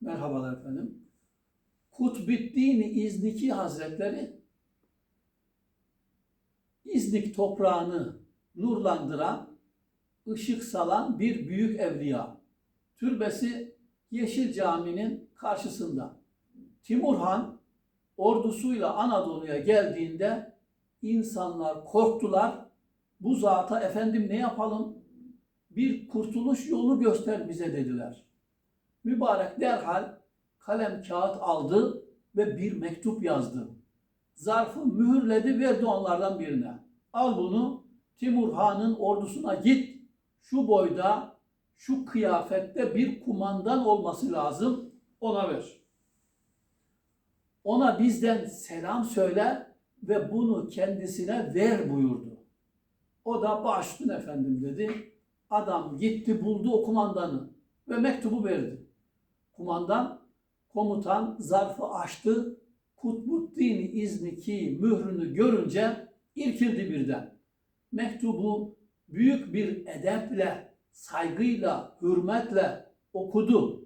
Merhabalar efendim. Kutbüddin İzniki Hazretleri İznik toprağını nurlandıran, ışık salan bir büyük evliya. Türbesi Yeşil Cami'nin karşısında. Timur Han ordusuyla Anadolu'ya geldiğinde insanlar korktular. Bu zata efendim ne yapalım? Bir kurtuluş yolu göster bize dediler. Mübarek derhal kalem kağıt aldı ve bir mektup yazdı. Zarfı mühürledi verdi onlardan birine. Al bunu Timur Han'ın ordusuna git. Şu boyda, şu kıyafette bir kumandan olması lazım. Ona ver. Ona bizden selam söyle ve bunu kendisine ver buyurdu. O da başüstün efendim dedi. Adam gitti buldu o kumandanı ve mektubu verdi. Kumandan, komutan zarfı açtı. Kutbuddin İzniki mührünü görünce irkildi birden. Mektubu büyük bir edeple, saygıyla, hürmetle okudu.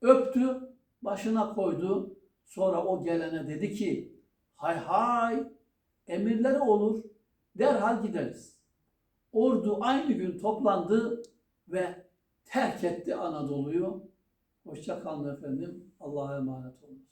Öptü, başına koydu. Sonra o gelene dedi ki, hay hay, emirleri olur, derhal gideriz. Ordu aynı gün toplandı ve terk etti Anadolu'yu. Hoşça kalın efendim. Allah'a emanet olun.